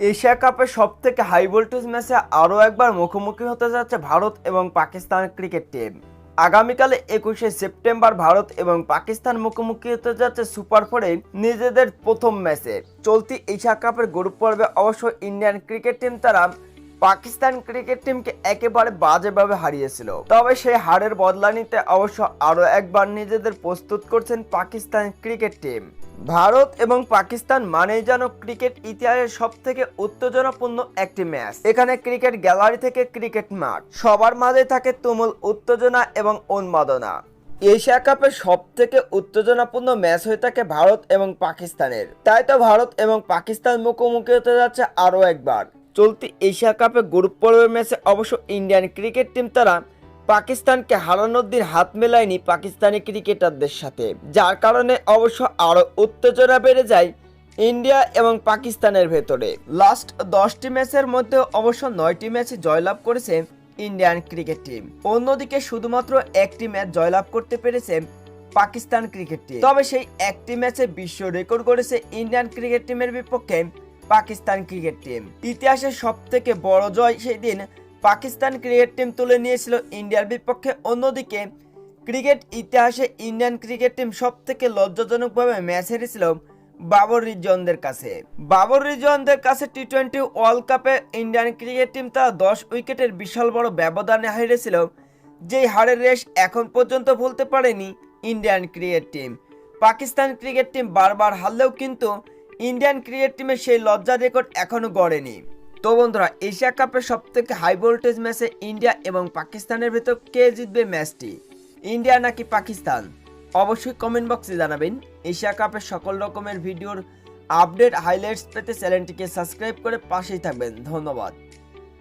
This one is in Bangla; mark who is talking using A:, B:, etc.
A: এশিয়া কাপের সব থেকে হাই ভোল্টেজ ম্যাচে আরও একবার মুখোমুখি হতে যাচ্ছে ভারত এবং পাকিস্তান ক্রিকেট টিম আগামীকালে একুশে সেপ্টেম্বর ভারত এবং পাকিস্তান মুখোমুখি হতে যাচ্ছে সুপার ফোরে নিজেদের প্রথম ম্যাচে চলতি এশিয়া কাপের গ্রুপ পর্বে অবশ্য ইন্ডিয়ান ক্রিকেট টিম তারা পাকিস্তান ক্রিকেট টিমকে একেবারে বাজেভাবে হারিয়েছিল। তবে সেই হারের বদলা নিতে অবশ্য আরও একবার নিজেদের প্রস্তুত করছেন পাকিস্তান ক্রিকেট টিম। ভারত এবং পাকিস্তান মানেই যেন ক্রিকেট ইতিহাসের সব থেকে উত্তেজনাপূর্ণ একটি ম্যাচ। এখানে ক্রিকেট গ্যালারি থেকে ক্রিকেট মাঠ। সবার মাঝে থাকে তুমুল উত্তেজনা এবং উন্মাদনা। এশিয়া কাপের সব থেকে উত্তেজনাপূর্ণ ম্যাচ হয়ে থাকে ভারত এবং পাকিস্তানের। তাই তো ভারত এবং পাকিস্তান মুখোমুখি হতে যাচ্ছে আরও একবার। চলতি এশিয়া কাপে গ্রুপ পর্বের ম্যাচে অবশ্য ইন্ডিয়ান ক্রিকেট টিম তারা পাকিস্তানকে হারানোর দিন হাত মেলায়নি পাকিস্তানি ক্রিকেটারদের সাথে, যার কারণে অবশ্য আরও উত্তেজনা বেড়ে যায় ইন্ডিয়া এবং পাকিস্তানের ভেতরে। লাস্ট দশটি ম্যাচের মধ্যে অবশ্য নয়টি ম্যাচে জয়লাভ করেছে ইন্ডিয়ান ক্রিকেট টিম। অন্যদিকে শুধুমাত্র একটি ম্যাচ জয়লাভ করতে পেরেছে পাকিস্তান ক্রিকেট টিম। তবে সেই একটি ম্যাচে বিশ্ব রেকর্ড করেছে ইন্ডিয়ান ক্রিকেট টিমের বিপক্ষে পাকিস্তান ক্রিকেট টিম। ইতিহাসের সব থেকে বড় জয় সেই দিন পাকিস্তান ক্রিকেট টিম তুলে নিয়েছিল ইন্ডিয়ার বিপক্ষে। অন্যদিকে, ক্রিকেট ইতিহাসে ইন্ডিয়ান ক্রিকেট টিম সব থেকে লজ্জাজনকভাবে ম্যাচ হেরেছিল বাবর রিজওয়ানদের কাছে। বাবর রিজওয়ানদের কাছে টি টোয়েন্টি ওয়ার্ল্ড কাপে ইন্ডিয়ান ক্রিকেট টিম তারা দশ উইকেটের বিশাল বড় ব্যবধানে হেরেছিল, যেই হারের রেশ এখন পর্যন্ত ভুলতে পারেনি Indian cricket team. Pakistan cricket team বারবার হারলেও কিন্তু ইন্ডিয়ান ক্রিকেট টিমের সেই লজ্জা রেকর্ড এখনও গড়েনি। তো বন্ধুরা, এশিয়া কাপের সব থেকে হাই ভোল্টেজ ম্যাচে ইন্ডিয়া এবং পাকিস্তানের ভেতর কে জিতবে ম্যাচটি ইন্ডিয়া নাকি পাকিস্তান? অবশ্যই কমেন্ট বক্সে জানাবেন। এশিয়া কাপের সকল রকমের ভিডিওর আপডেট হাইলাইটস পেতে চ্যানেলটিকে সাবস্ক্রাইব করে পাশেই থাকবেন। ধন্যবাদ।